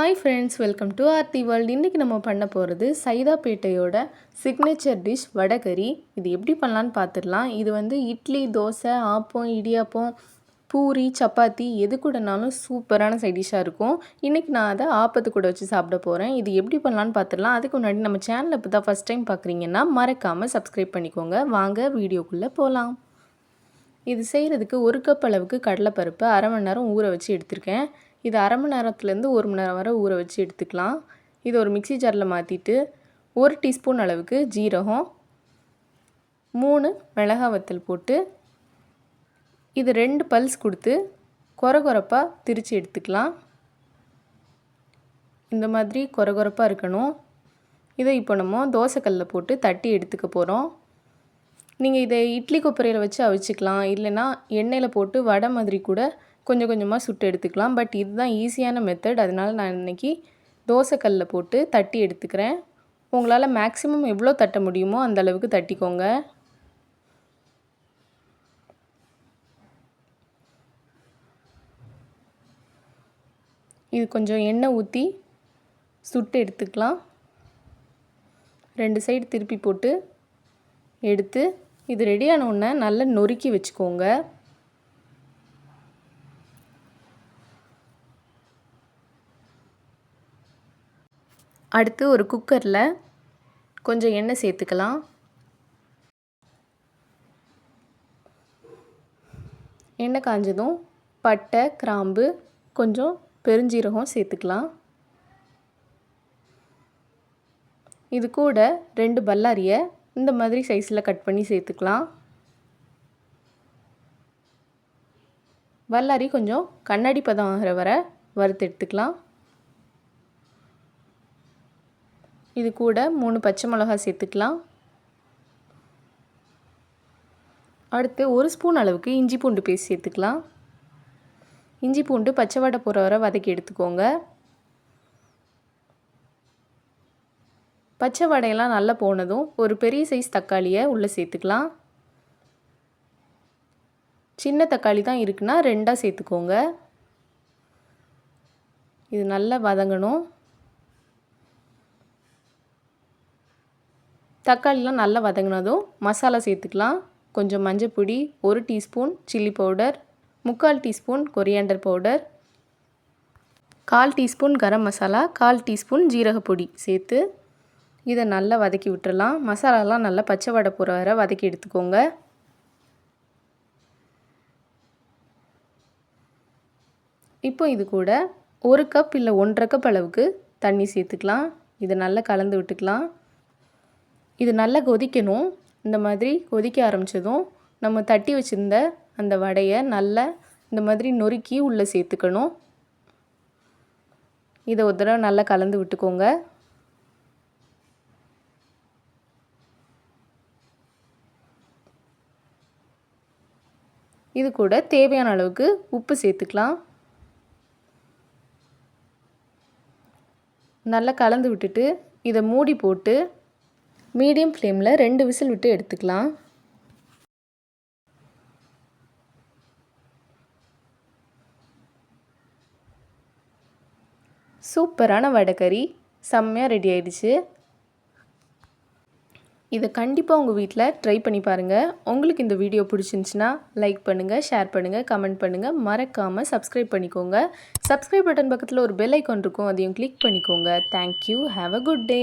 Hi friends welcome to Aarthi world இன்றைக்கி நம்ம பண்ண போகிறது சைதாப்பேட்டையோட சிக்னேச்சர் டிஷ் வடகறி இது எப்படி பண்ணலான்னு பார்த்துடலாம் இது வந்து இட்லி தோசை ஆப்பம் இடியாப்பம் பூரி சப்பாத்தி எது கூடனாலும் சூப்பரான சைட் டிஷ்ஷாக இருக்கும். இன்றைக்கி நான் அதை ஆப்பத்து கூட வச்சு சாப்பிட போகிறேன் இது எப்படி பண்ணலான்னு பார்த்துடலாம் அதுக்கு முன்னாடி நம்ம சேனலை இப்போ தான் ஃபஸ்ட் டைம் பார்க்குறீங்கன்னா மறக்காமல் சப்ஸ்கிரைப் பண்ணிக்கோங்க. வாங்க வீடியோக்குள்ளே போகலாம் இது செய்கிறதுக்கு ஒரு கப் அளவுக்கு கடலைப்பருப்பு அரை மணி நேரம் ஊற வச்சு எடுத்திருக்கேன். இது அரை மணி நேரத்துலேருந்து ஒரு மணி நேரம் வரை ஊற வச்சு எடுத்துக்கலாம். இது ஒரு மிக்சி ஜாரில் மாற்றிட்டு ஒரு டீஸ்பூன் அளவுக்கு ஜீரகம் மூணு மிளகா வத்தல் போட்டு இது ரெண்டு பல்ஸ் கொடுத்து கொர கொரப்பாக திரித்து எடுத்துக்கலாம். இந்த மாதிரி கொர கொரப்பாக இருக்கணும். இதை இப்போ நம்ம தோசைக்கல்லில் போட்டு தட்டி எடுத்துக்க போகிறோம். நீங்கள் இதை இட்லி கொப்பரையில் வச்சு அவிச்சிக்கலாம். இல்லைன்னா எண்ணெயில் போட்டு வடை மாதிரி கூட கொஞ்சம் கொஞ்சமாக சுட்டு எடுத்துக்கலாம். பட் இதுதான் ஈஸியான மெத்தட் அதனால் நான் இன்றைக்கி தோசைக்கல்லில் போட்டு தட்டி எடுத்துக்கிறேன். உங்களால் மேக்ஸிமம் எவ்வளோ தட்ட முடியுமோ அந்த அளவுக்கு தட்டிக்கோங்க. இது கொஞ்சம் எண்ணெய் ஊற்றி சுட்டு எடுத்துக்கலாம். ரெண்டு சைடு திருப்பி போட்டு எடுத்து இது ரெடியான உடனே நல்லா நொறுக்கி வச்சுக்கோங்க. அடுத்து ஒரு குக்கரில் கொஞ்சம் எண்ணெய் சேர்த்துக்கலாம். எண்ணெய் காஞ்சதும் பட்டை கிராம்பு கொஞ்சம் பெருஞ்சீரகம் சேர்த்துக்கலாம். இது கூட ரெண்டு பல்லாரியை இந்த மாதிரி சைஸில் கட் பண்ணி சேர்த்துக்கலாம். பல்லாரி கொஞ்சம் கண்ணாடி பதம் ஆகிற வரை வறுத்து எடுத்துக்கலாம். இது கூட மூணு பச்சை மிளகா சேர்த்துக்கலாம். அடுத்து ஒரு ஸ்பூன் அளவுக்கு இஞ்சி பூண்டு பேஸ்ட் சேர்த்துக்கலாம். இஞ்சி பூண்டு பச்சை வடை போகிற வரை வதக்கி எடுத்துக்கோங்க. பச்சை வடையெல்லாம் நல்லா போனதும் ஒரு பெரிய சைஸ் தக்காளியை உள்ளே சேர்த்துக்கலாம். சின்ன தக்காளி தான் இருக்குன்னா ரெண்டாக சேர்த்துக்கோங்க. இது நல்லா வதங்கணும். தக்காளிலாம் நல்லா வதங்கினதும் மசாலா சேர்த்துக்கலாம். கொஞ்சம் மஞ்சள் பொடி ஒரு டீஸ்பூன் சில்லி பவுடர் முக்கால் டீஸ்பூன் கொரியாண்டர் பவுடர் கால் டீஸ்பூன் கரம் மசாலா கால் டீஸ்பூன் ஜீரகப்பொடி சேர்த்து இதை நல்லா வதக்கி விட்டுறலாம். மசாலாலாம் நல்லா பச்சை வடை போகிற வரை வதக்கி எடுத்துக்கோங்க. இப்போ இது கூட ஒரு கப் இல்லை ஒன்றரை கப் அளவுக்கு தண்ணி சேர்த்துக்கலாம். இதை நல்லா கலந்து விட்டுக்கலாம். இது நல்லா கொதிக்கணும். இந்த மாதிரி கொதிக்க ஆரம்பித்ததும் நம்ம தட்டி வச்சுருந்த அந்த வடையை நல்லா இந்த மாதிரி நொறுக்கி உள்ளே சேர்த்துக்கணும். இதை ஒரு தடவை நல்லா கலந்து விட்டுக்கோங்க. இது கூட தேவையான அளவுக்கு உப்பு சேர்த்துக்கலாம். நல்லா கலந்து விட்டுட்டு இதை மூடி போட்டு மீடியம் ஃப்ளேமில் ரெண்டு விசில் விட்டு எடுத்துக்கலாம். சூப்பரான வடைக்கறி செம்மையாக ரெடி ஆயிடுச்சு. இதை கண்டிப்பாக உங்கள் வீட்டில் ட்ரை பண்ணி பாருங்கள் உங்களுக்கு இந்த வீடியோ பிடிச்சிருந்துச்சின்னா லைக் பண்ணுங்கள் ஷேர் பண்ணுங்கள் கமெண்ட் பண்ணுங்கள் மறக்காமல் சப்ஸ்கிரைப் பண்ணிக்கோங்க. சப்ஸ்கிரைப் பட்டன் பக்கத்தில் ஒரு பெல் ஐக்கான் இருக்கும் அதையும் கிளிக் பண்ணிக்கோங்க. Thank you have a good day